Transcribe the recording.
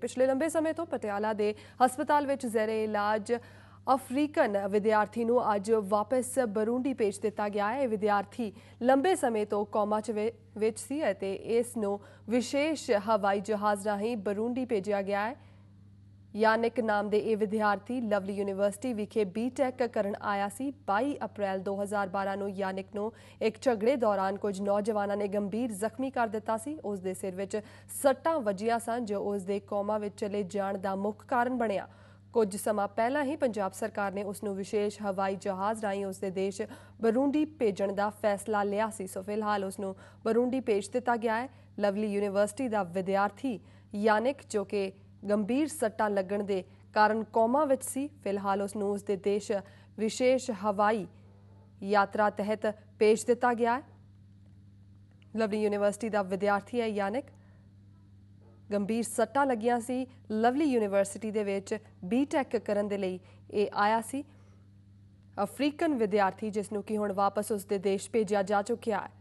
ਪਿਛਲੇ ਲੰਬੇ ਸਮੇਂ ਤੋਂ ਪਟਿਆਲਾ ਦੇ ਹਸਪਤਾਲ ਵਿੱਚ ਜ਼ੇਰੇ ਇਲਾਜ ਅਫਰੀਕਨ ਵਿਦਿਆਰਥੀ ਨੂੰ ਅੱਜ ਵਾਪਸ ਬਰੂੰਡੀ ਭੇਜ ਦਿੱਤਾ ਗਿਆ ਹੈ। ਇਹ ਵਿਦਿਆਰਥੀ ਲੰਬੇ ਸਮੇਂ ਤੋਂ ਕੋਮਾ 'ਚ ਵਿੱਚ ਸੀ ਅਤੇ ਇਸ ਨੂੰ ਵਿਸ਼ੇਸ਼ ਹਵਾਈ ਜਹਾਜ਼ ਰਾਹੀਂ ਬਰੂੰਡੀ ਭੇਜਿਆ ਗਿਆ ਹੈ। ਯਾਨਿਕ ਨਾਮ ਦੇ ਇਹ ਵਿਦਿਆਰਥੀ ਲਵਲੀ ਯੂਨੀਵਰਸਿਟੀ ਵਿਖੇ ਬੀਟੈਕ ਕਰਨ ਆਇਆ ਸੀ। 22 ਅਪ੍ਰੈਲ 2012 ਨੂੰ ਯਾਨਿਕ ਨੂੰ ਇੱਕ ਝਗੜੇ ਦੌਰਾਨ ਕੁਝ ਨੌਜਵਾਨਾਂ ਨੇ ਗੰਭੀਰ ਜ਼ਖਮੀ ਕਰ ਦਿੱਤਾ ਸੀ। ਉਸ ਦੇ ਸਿਰ ਵਿੱਚ ਸੱਟਾਂ ਵੱਜੀਆਂ ਸਨ, ਜੋ ਉਸ ਦੇ ਕੋਮਾ ਵਿੱਚ ਚਲੇ ਜਾਣ ਦਾ ਮੁੱਖ ਕਾਰਨ ਬਣਿਆ। ਕੁਝ ਸਮਾਂ ਪਹਿਲਾਂ ਹੀ ਪੰਜਾਬ ਸਰਕਾਰ ਨੇ ਉਸ ਨੂੰ ਵਿਸ਼ੇਸ਼ ਹਵਾਈ ਜਹਾਜ਼ ਰਾਹੀਂ ਉਸ ਦੇ ਦੇਸ਼ ਬਰੂੰਡੀ ਭੇਜਣ ਦਾ ਫੈਸਲਾ ਲਿਆ ਸੀ। ਸੋ ਫਿਲਹਾਲ ਉਸ ਨੂੰ ਬਰੂੰਡੀ ਭੇਜ ਦਿੱਤਾ ਗਿਆ ਹੈ। ਲਵਲੀ ਯੂਨੀਵਰਸਿਟੀ ਦਾ ਵਿਦਿਆਰਥੀ ਯਾਨਿਕ, ਜੋ ਕਿ ਗੰਭੀਰ ਸੱਟਾਂ ਲੱਗਣ ਦੇ ਕਾਰਨ ਕੋਮਾ ਵਿੱਚ ਸੀ। ਫਿਲਹਾਲ ਉਸ ਨੂੰ ਉਸ ਦੇ ਦੇਸ਼ ਵਿਸ਼ੇਸ਼ ਹਵਾਈ ਯਾਤਰਾ ਤਹਿਤ ਭੇਜ ਦਿੱਤਾ ਗਿਆ ਹੈ। ਲਵਲੀ ਯੂਨੀਵਰਸਿਟੀ ਦਾ ਵਿਦਿਆਰਥੀ ਹੈ ਯਾਨਿਕ। ਗੰਭੀਰ ਸੱਟਾਂ ਲੱਗੀਆਂ ਸੀ। ਲਵਲੀ ਯੂਨੀਵਰਸਿਟੀ ਦੇ ਵਿੱਚ ਬੀਟੈਕ ਕਰਨ ਦੇ ਲਈ ਇਹ ਆਇਆ ਸੀ। ਅਫਰੀਕਨ ਵਿਦਿਆਰਥੀ ਜਿਸ ਨੂੰ ਕਿ ਹੁਣ ਵਾਪਸ ਉਸ ਦੇ ਦੇਸ਼ ਭੇਜਿਆ ਜਾ ਚੁੱਕਿਆ ਹੈ।